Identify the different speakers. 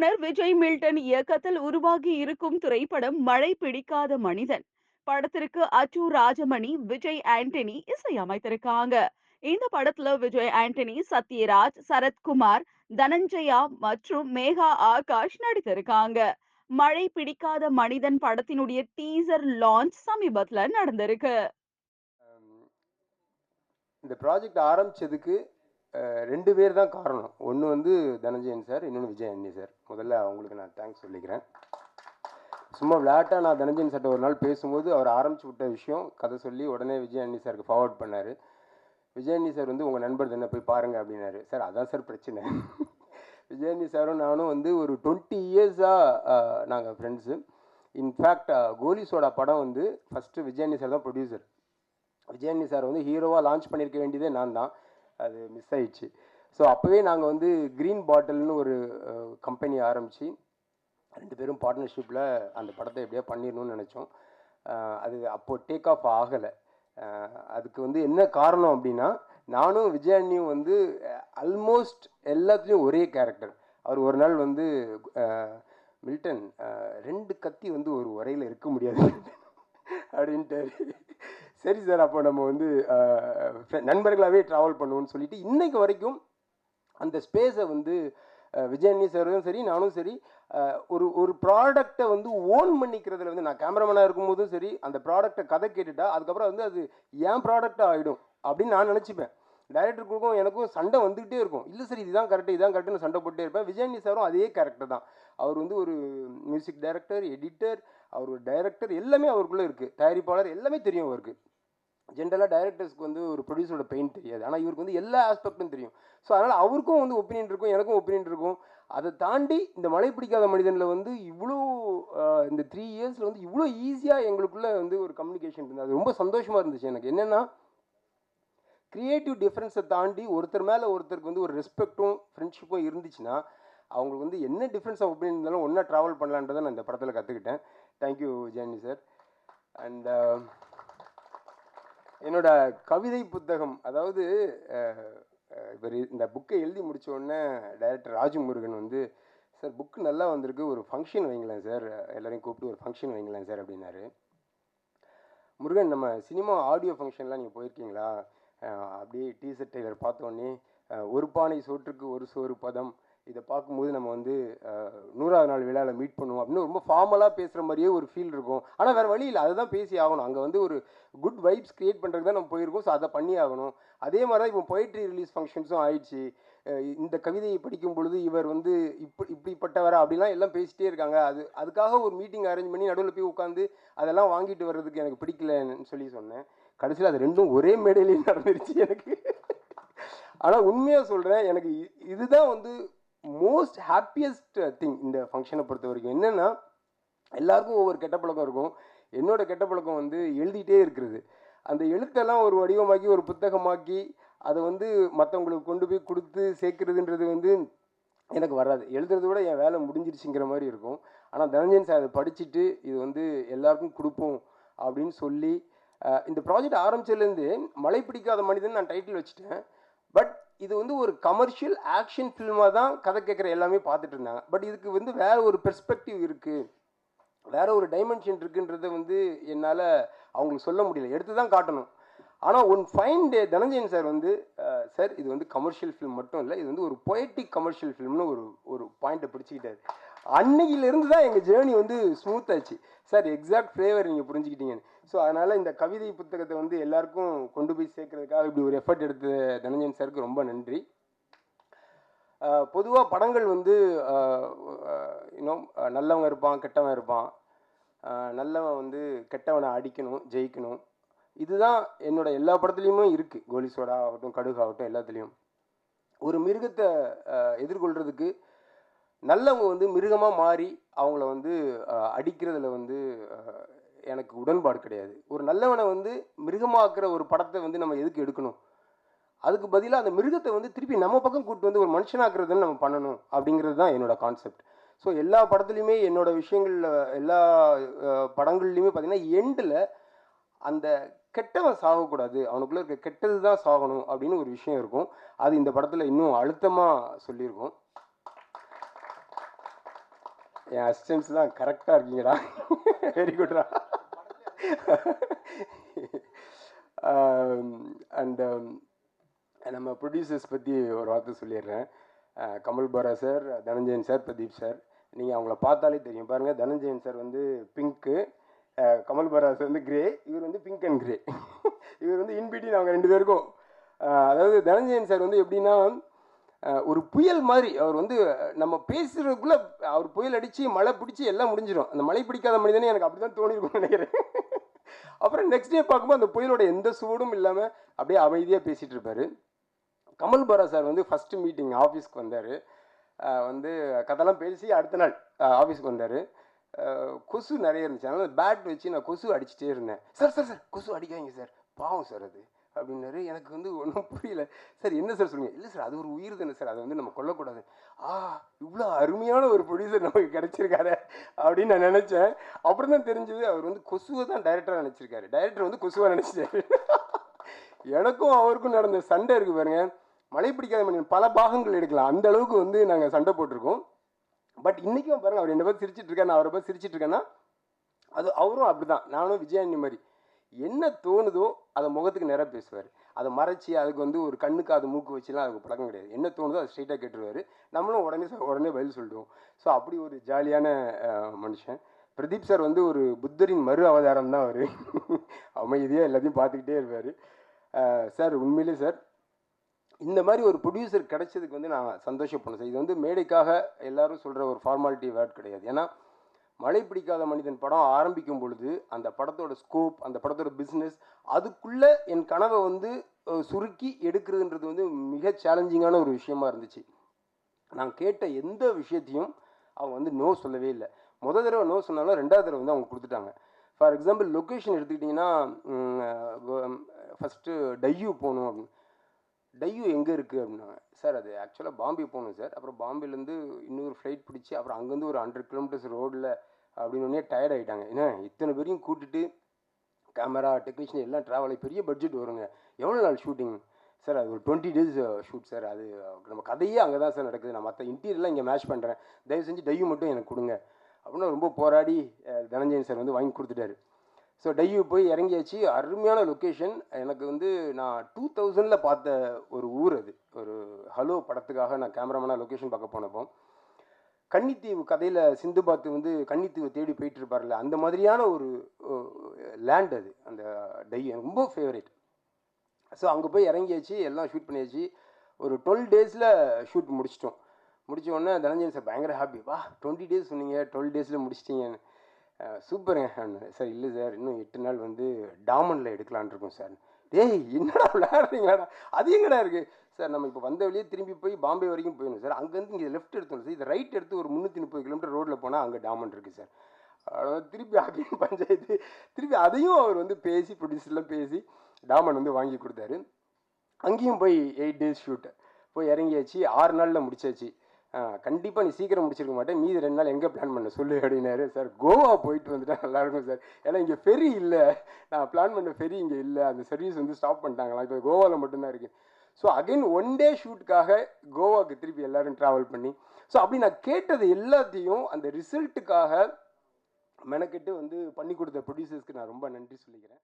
Speaker 1: இயக்குனர் விஜய் மில்டன் இயக்கத்தில் உருவாகி இருக்கும் திரைப்படம் மழை பிடிக்காத மனிதன். படத்திற்கு அச்சு ராஜமணி விஜய் ஆண்டனி இசையமைத்திருக்காங்க இந்த படத்துல விஜய் ஆண்டனி சத்யராஜ் சரத்குமார் தனஞ்சயா மற்றும் மேகா ஆகாஷ் நடித்திருக்காங்க. மழை பிடிக்காத மனிதன் படத்தினுடைய டீசர் லான்ச் சமீபத்துல நடந்திருக்கு.
Speaker 2: இந்த ப்ராஜெக்ட் ஆரம்பிச்சதுக்கு ரெண்டு பேர் தான் காரணம். ஒன்று வந்து தனஞ்சயன் சார் இன்னொன்று விஜய் அண்ணி சார். முதல்ல அவங்களுக்கு நான் தேங்க்ஸ் சொல்லிக்கிறேன். சும்மா விளையாட்டாக நான் தனஞ்சயன் சார்ட்ட ஒரு நாள் பேசும்போது அவர் ஆரம்பிச்சு விட்ட விஷயம் கதை சொல்லி உடனே விஜய் அண்ணி சாருக்கு ஃபார்வர்ட் பண்ணார். விஜய் அண்ணி சார் வந்து உங்கள் நண்பர் தானே போய் பாருங்க அப்படின்னாரு. சார் அதான் சார் பிரச்சனை. விஜய் அண்ணி சாரும் நானும் வந்து ஒரு டுவெண்ட்டி இயர்ஸாக நாங்கள் ஃப்ரெண்ட்ஸு இன்ஃபேக்ட் கோலி சோடா படம் வந்து ஃபஸ்ட்டு விஜய் அண்ணி சார் தான் ப்ரொடியூசர் விஜயண்ணி சார் வந்து ஹீரோவாக லான்ச் பண்ணியிருக்க வேண்டியதே நான் தான் அது மிஸ் ஆயிடுச்சு. ஸோ அப்போவே நாங்கள் வந்து க்ரீன் பாட்டில்னு ஒரு கம்பெனி ஆரம்பித்து ரெண்டு பேரும் பார்ட்னர்ஷிப்பில் அந்த படத்தை எப்படியா பண்ணிடணும்னு நினச்சோம். அது அப்போது டேக் ஆஃப் ஆகலை. அதுக்கு வந்து என்ன காரணம் அப்படின்னா நானும் விஜயாண்ணியும் வந்து ஆல்மோஸ்ட் எல்லாத்துலேயும் ஒரே கேரக்டர் அவர் ஒரு நாள் வந்து மில்டன் ரெண்டு கத்தி வந்து ஒரு உரையில் இருக்க முடியாது அப்படின்ட்டு சரி சார் அப்போ நம்ம வந்து நண்பர்களாகவே ட்ராவல் பண்ணுவோம்னு சொல்லிட்டு இன்றைக்கு வரைக்கும் அந்த ஸ்பேஸை வந்து விஜயண்ணி சாரும் சரி நானும் சரி ஒரு ஒரு ப்ராடக்டை வந்து ஓன் பண்ணிக்கிறதுல வந்து நான் கேமராமேனாக இருக்கும்போதும் சரி அந்த ப்ராடக்டை கதை கேட்டுட்டா அதுக்கப்புறம் வந்து அது என் ப்ராடக்டாக ஆகிடும் அப்படின்னு நான் நினச்சிப்பேன். டைரக்டருக்கும் எனக்கும் சண்டை வந்துகிட்டே இருக்கும். இல்லை சார் இதுதான் கரெக்டு இதான் கரெக்டுன்னு சண்டை போட்டே இருப்பேன். விஜயண்ணி சாரும் அதே கேரக்டர் தான். அவர் வந்து ஒரு மியூசிக் டைரக்டர் எடிட்டர் அவர் ஒரு டைரக்டர் எல்லாமே அவருக்குள்ளே இருக்குது தயாரிப்பாளர் எல்லாமே தெரியும் அவருக்கு. ஜென்ரலாக டைரக்டர்ஸ்க்கு வந்து ஒரு ப்ரொடியூசரோட பெயின் தெரியாது. ஆனால் இவருக்கு வந்து எல்லா ஆஸ்பெக்டும் தெரியும். ஸோ அதனால் அவருக்கும் வந்து ஒப்பீனியன் இருக்கும் எனக்கும் ஒப்பீனியன் இருக்கும். அதை தாண்டி இந்த மழை பிடிக்காத மனிதனில் வந்து இவ்வளோ இந்த த்ரீ இயர்ஸில் வந்து இவ்வளோ ஈஸியாக எங்களுக்குள்ளே வந்து ஒரு கம்யூனிகேஷன் இருந்தது. அது ரொம்ப சந்தோஷமாக இருந்துச்சு எனக்கு. என்னென்னா க்ரியேட்டிவ் டிஃப்ரென்ஸை தாண்டி ஒருத்தர் மேலே ஒருத்தருக்கு வந்து ஒரு ரெஸ்பெக்ட்டும் ஃப்ரெண்ட்ஷிப்பும் இருந்துச்சுன்னா அவங்களுக்கு வந்து என்ன டிஃப்ரென்ஸ் ஆஃப் ஒப்பீனியன் இருந்தாலும் ஒன்றா ட்ராவல் பண்ணலான்றதை நான் இந்த படத்தில் கற்றுக்கிட்டேன் தேங்க்யூ ஜெயனி சார் அண்ட் என்னோட கவிதை புத்தகம் அதாவது இவர் இந்த புக்கை எழுதி முடிச்ச உடனே டைரக்டர் ராஜமுருகன் வந்து சார் புக்கு நல்லா வந்திருக்கு ஒரு ஃபங்க்ஷன் வைங்களேன் சார் எல்லோரையும் கூப்பிட்டு ஒரு ஃபங்க்ஷன் வைங்களேன் சார் அப்படின்னாரு. முருகன் நம்ம சினிமா ஆடியோ ஃபங்க்ஷன்லாம் நீங்கள் போயிருக்கீங்களா? அப்படியே டீசர்ட் டெய்லர் பார்த்தோன்னே ஒரு பானை சோற்றுக்கு ஒரு சோறு பதம் இதை பார்க்கும்போது நம்ம வந்து நூறாவது நாள் விழாவில் மீட் பண்ணுவோம் அப்படின்னு ரொம்ப ஃபார்மலாக பேசுகிற மாதிரியே ஒரு ஃபீல் இருக்கும். ஆனால் வேறு வழி இல்லை. அதை தான் பேசி ஆகணும். அங்கே வந்து ஒரு குட் வைப்ஸ் க்ரியேட் பண்ணுறதுக்கு தான் நம்ம போயிருக்கோம். ஸோ அதை பண்ணி ஆகணும். அதே மாதிரி தான் இப்போ பொயிட்ரி ரிலீஸ் ஃபங்க்ஷன்ஸும் ஆயிடுச்சு. இந்த கவிதையை படிக்கும் பொழுது இவர் வந்து இப்படி இப்படிப்பட்டவரா அப்படிலாம் எல்லாம் பேசிட்டே இருக்காங்க. அது அதுக்காக ஒரு மீட்டிங் அரேஞ்ச் பண்ணி நடுவில் போய் உட்காந்து அதெல்லாம் வாங்கிட்டு வர்றதுக்கு எனக்கு பிடிக்கலன்னு சொல்லி சொன்னேன். கடைசியில் அது ரெண்டும் ஒரே மேடையிலேயே நடந்துருச்சு எனக்கு. ஆனால் உண்மையாக சொல்கிறேன் எனக்கு இதுதான் வந்து மோஸ்ட் ஹாப்பியஸ்ட் திங் இந்த ஃபங்க்ஷனை பொறுத்த வரைக்கும் என்னென்னா எல்லாருக்கும் ஒவ்வொரு கெட்ட பழக்கம் இருக்கும். என்னோட கெட்ட பழக்கம் வந்து எழுதிட்டே இருக்கிறது. அந்த எழுத்தெல்லாம் ஒரு வடிவமாக்கி ஒரு புத்தகமாக்கி அதை வந்து மற்றவங்களுக்கு கொண்டு போய் கொடுத்து சேர்க்கறதுன்றது வந்து எனக்கு வராது. எழுதுறத விட என் வேலை முடிஞ்சிருச்சுங்கிற மாதிரி இருக்கும். ஆனால் தனஞ்சன் சார் அதை படிச்சுட்டு இது வந்து எல்லாருக்கும் கொடுப்போம் அப்படின்னு சொல்லி இந்த ப்ராஜெக்ட் ஆரம்பிச்சதுலேருந்து மழை பிடிக்காத மனிதன் நான் டைட்டில் வச்சுட்டேன். பட் இது வந்து ஒரு கமர்ஷியல் ஆக்ஷன் ஃபில்மாக தான் கதை கேட்குற எல்லாமே பார்த்துட்டு இருந்தாங்க. பட் இதுக்கு வந்து வேறு ஒரு பெர்ஸ்பெக்டிவ் இருக்குது வேறு ஒரு டைமென்ஷன் இருக்குன்றத வந்து என்னால் அவங்களுக்கு சொல்ல முடியல. எடுத்து தான் காட்டணும். ஆனால் one fine day Dhananjayan sir வந்து சார் இது வந்து கமர்ஷியல் ஃபிலிம் மட்டும் இல்லை இது வந்து ஒரு பொயட்டிக் கமர்ஷியல் ஃபிலிம்னு ஒரு ஒரு பாயிண்ட்டை பிடிச்சிக்கிட்டாரு. அன்னையிலிருந்து தான் எங்கள் ஜேர்னி வந்து ஸ்மூத் ஆச்சு. சார் எக்ஸாக்ட் ஃப்ளேவர் நீங்கள் புரிஞ்சுக்கிட்டீங்கன்னு. ஸோ அதனால் இந்த கவிதை புத்தகத்தை வந்து எல்லாருக்கும் கொண்டு போய் சேர்க்கறதுக்காக இப்படி ஒரு எஃபர்ட் எடுத்த தனஞ்சன் சாருக்கு ரொம்ப நன்றி. பொதுவாக படங்கள் வந்து இன்னும் நல்லவன் இருப்பான் கெட்டவன் இருப்பான். நல்லவன் வந்து கெட்டவனை அடிக்கணும் ஜெயிக்கணும். இதுதான் என்னோட எல்லா படத்துலையுமே இருக்குது கோலி சோடா ஆகட்டும் கடுகு ஆகட்டும் எல்லாத்துலேயும். ஒரு மிருகத்தை எதிர்கொள்கிறதுக்கு நல்லவங்க வந்து மிருகமாக மாறி அவங்கள வந்து அடிக்கிறதுல வந்து எனக்கு உடன்பாடு கிடையாது. ஒரு நல்லவனை வந்து மிருகமாக்குற ஒரு படத்தை வந்து நம்ம எதுக்கு எடுக்கணும்? அதுக்கு பதிலாக அந்த மிருகத்தை வந்து திருப்பி நம்ம பக்கம் கூப்பிட்டு வந்து ஒரு மனுஷனாக்குறதுன்னு நம்ம பண்ணணும் அப்படிங்கிறது தான் என்னோட கான்செப்ட் ஸோ எல்லா படத்துலையுமே என்னோட விஷயங்களில் எல்லா படங்கள்லையுமே பார்த்தீங்கன்னா எண்டில் அந்த கெட்டவன் சாகக்கூடாது. அவனுக்குள்ளே இருக்க கெட்டது தான் சாகணும் அப்படின்னு ஒரு விஷயம் இருக்கும். அது இந்த படத்தில் இன்னும் அழுத்தமாக சொல்லியிருக்கோம். என் அசிஸ்டன்ஸ்லாம் கரெக்டாக இருக்கீங்களா வெரி குட்ரா அண்ட் நம்ம ப்ரொடியூசர்ஸ் பற்றி ஒரு வார்த்தை சொல்லிடுறேன். Uh, Kamal Bara sir Dhananjayan sir Pradeep sir நீங்கள் அவங்கள பார்த்தாலே தெரியும். பாருங்கள் தனஞ்சயன் சார் வந்து பிங்க்கு uh, கமல் பாரா சார் வந்து கிரே இவர் வந்து பிங்க் அண்ட் கிரே இவர் வந்து இன்பிட்வீன் அவங்க ரெண்டு பேருக்கும். Uh, அதாவது தனஞ்சயன் சார் வந்து எப்படின்னா ஒரு புயல் மாதிரி. அவர் வந்து நம்ம பேசுறதுக்குள்ளே அவர் புயல் அடித்து மழை பிடிச்சி எல்லாம் முடிஞ்சிடும் அந்த மழை பிடிக்காத மனிதனே எனக்கு அப்படி தான் தோணிருக்கும்னு நினைக்கிறேன். அப்புறம் நெக்ஸ்ட் டே பார்க்கும்போது அந்த புயலோட எந்த சூடும் இல்லாமல் அப்படியே அமைதியாக பேசிகிட்டு இருப்பார். கமல் பாரா சார் வந்து ஃபஸ்ட்டு மீட்டிங் ஆஃபீஸ்க்கு வந்தார். வந்து கதெல்லாம் பேசி அடுத்த நாள் ஆஃபீஸ்க்கு வந்தார். கொசு நிறைய இருந்துச்சு. அதனால் பேட் வச்சு நான் கொசு அடிச்சிட்டே இருந்தேன். சார் சார் சார் கொசு அடிக்காதீங்க சார். பாவம் சார் அது. அப்படின்னாரு. எனக்கு வந்து ஒன்றும் புரியல. சார் என்ன சார் சொல்லுங்கள் இல்லை சார் அது ஒரு உயிர் தானே சார் அதை வந்து நம்ம கொல்லக்கூடாது. ஆ இவ்வளோ அருமையான ஒரு ப்ரொடியூசர் நமக்கு கிடச்சிருக்காரு அப்படின்னு நான் நினச்சேன். அப்புறம் தான் தெரிஞ்சது அவர் வந்து கொசுவை தான் டைரக்டராக நினச்சிருக்காரு. டைரக்டர் வந்து கொசுவாக நினச்சிட்டாரு. எனக்கும் அவருக்கும் நடந்த சண்டை இருக்குது பாருங்க. மழை பிடிக்காத மணி பல பாகங்கள் எடுக்கலாம். அந்த அளவுக்கு வந்து நாங்கள் சண்டை போட்டிருக்கோம். பட் இன்றைக்கும் பாருங்கள் அவர் என்ன பார்த்து சிரிச்சிட்டு இருக்காரு. நான் அவரை பார்த்து சிரிச்சிட்டு இருக்கேன்னா அது அவரும் அப்படி தான் நானும் விஜயானி மாதிரி. என்ன தோணுதோ அதை முகத்துக்கு நேராக பேசுவார். அதை மறைச்சி அதுக்கு வந்து ஒரு கண்ணுக்கு அது மூக்கு வச்சுலாம் அதுக்கு பழக்கம் கிடையாது. என்ன தோணுதோ அதை ஸ்ட்ரைட்டாக கேட்டுருவார். நம்மளும் உடனே உடனே பதில் சொல்லிடுவோம் ஸோ அப்படி ஒரு ஜாலியான மனுஷன். பிரதீப் சார் வந்து ஒரு புத்தரின் மறு அவதாரம் தான் அவர். அமைதியாக எல்லாத்தையும் பார்த்துக்கிட்டே இருப்பார். சார் உண்மையிலே சார் இந்த மாதிரி ஒரு ப்ரொடியூசர் கிடைச்சதுக்கு வந்து நான் சந்தோஷப்படணும் சார் இது வந்து மேடைக்காக எல்லாரும் சொல்கிற ஒரு ஃபார்மாலிட்டி வேர்ட் கிடையாது. ஏன்னா மழை பிடிக்காத மனிதன் படம் ஆரம்பிக்கும் பொழுது அந்த படத்தோட ஸ்கோப் அந்த படத்தோட பிஸ்னஸ் அதுக்குள்ளே என் கனவை வந்து சுருக்கி எடுக்கிறதுன்றது வந்து மிக சேலஞ்சிங்கான ஒரு விஷயமா இருந்துச்சு. நான் கேட்ட எந்த விஷயத்தையும் அவங்க வந்து நோ சொல்லவே இல்லை. முத தடவை நோ சொன்னாலும் ரெண்டாவது தடவை வந்து அவங்க கொடுத்துட்டாங்க. ஃபார் எக்ஸாம்பிள் லொக்கேஷன் எடுத்துக்கிட்டிங்கன்னா ஃபஸ்ட்டு டையூ போகணும் அப்படின்னு. டையூ எங்கே இருக்குது அப்படின்னாங்க சார் அது ஆக்சுவலாக பாம்பே போகணும் சார். அப்புறம் பாம்பேலேருந்து இன்னொரு ஃப்ளைட் பிடிச்சி அப்புறம் அங்கேருந்து ஒரு ஹண்ட்ரட் கிலோமீட்டர்ஸ் ரோடில் அப்படின்னு டயர்ட் ஆகிட்டாங்க ஏன்னா இத்தனை பேரையும் கூட்டிட்டு கேமரா டெக்னீஷியன் எல்லாம் ட்ராவல் பெரிய பட்ஜெட் வருங்க. எவ்வளோ நாள் ஷூட்டிங் சார் அது ஒரு டுவெண்ட்டி டேஸ் ஷூட் சார். அது நம்ம கதையே அங்கே தான் சார் நடக்குது. நான் மற்ற இன்டீரியர்லாம் இங்கே மேட்ச் பண்ணுறேன் தயவு செஞ்சு டையூ மட்டும் எனக்கு கொடுங்க. அப்படின்னு ரொம்ப போராடி தனஞ்சயன் சார் வந்து வாங்கி கொடுத்துட்டாரு. ஸோ டையூ போய் இறங்கியாச்சு. அருமையான லொக்கேஷன் எனக்கு வந்து நான் டூ தௌசண்டில் பார்த்த ஒரு ஊர் அது. ஒரு ஹலோ படத்துக்காக நான் கேமராமேனாக லொக்கேஷன் பார்க்க போனப்போ கன்னித்தீவு கதையில் சிந்து பாத்து வந்து கன்னித்தீவை தேடி போயிட்டு இருப்பார்ல அந்த மாதிரியான ஒரு லேண்ட் அது. அந்த டை ரொம்ப ஃபேவரேட் ஸோ அங்கே போய் இறங்கியாச்சு. எல்லாம் ஷூட் பண்ணியாச்சு. ஒரு டுவெல் டேஸில் ஷூட் முடிச்சிட்டோம். முடிச்ச உடனே தனஞ்சன் சார் பயங்கர ஹாப்பி வா டுவெண்ட்டி டேஸ் சொன்னீங்க. டுவெல் டேஸில் முடிச்சிட்டீங்கன்னு. சூப்பருங்க சார்? இல்லை சார் இன்னும் எட்டு நாள் வந்து டாமனில் எடுக்கலான்னு இருக்கோம் சார். டேய் என்னடா விளையாடுறீங்களாடா? அது எங்கடா இருக்குது சார் நம்ம இப்போ வந்த வழியே திரும்பி போய் பாம்பே வரைக்கும் போயிடணும் சார். அங்கேருந்து இங்கே லெஃப்ட் எடுத்தோம் சார். இது ரைட் எடுத்து ஒரு முந்நூற்றி முப்பது கிலோமீட்டர் ரோட்டில் போனால் அங்கே டாமன் இருக்குது சார். திருப்பி அகைன் பஞ்சாயத்து திருப்பி அதையும் அவர் வந்து பேசி ப்ரொடியூசர்லாம் பேசி டாமன் வந்து வாங்கி கொடுத்தாரு. அங்கேயும் போய் எயிட் டேஸ் ஷூட் போய் இறங்கியாச்சு. ஆறு நாளில் முடிச்சாச்சு. கண்டிப்பாக நீ சீக்கிரம் முடிச்சிருக்க மாட்டேன். மீதி ரெண்டு நாள் எங்கே பிளான் பண்ண? சொல்லு அப்படின்னாரு. சார் கோவா போயிட்டு வந்துட்டா நல்லாயிருக்கும் சார். ஏன்னா இங்கே ஃபெரி இல்லை. நான் பிளான் பண்ண ஃபெரி இங்கே இல்லை. அந்த சர்வீஸ் வந்து ஸ்டாப் பண்ணிட்டாங்களா இப்போ கோவாவில் மட்டும்தான் இருக்குது ஸோ அகைன் ஒன் டே ஷூட்டுக்காக கோவாக்கு திருப்பி எல்லோரும் ட்ராவல் பண்ணி. ஸோ அப்படி நான் கேட்டது எல்லாத்தையும் அந்த ரிசல்ட்டுக்காக மெனக்கெட்டு வந்து பண்ணி கொடுத்த ப்ரொடியூசர்ஸ்க்கு நான் ரொம்ப நன்றி சொல்லிக்கிறேன்.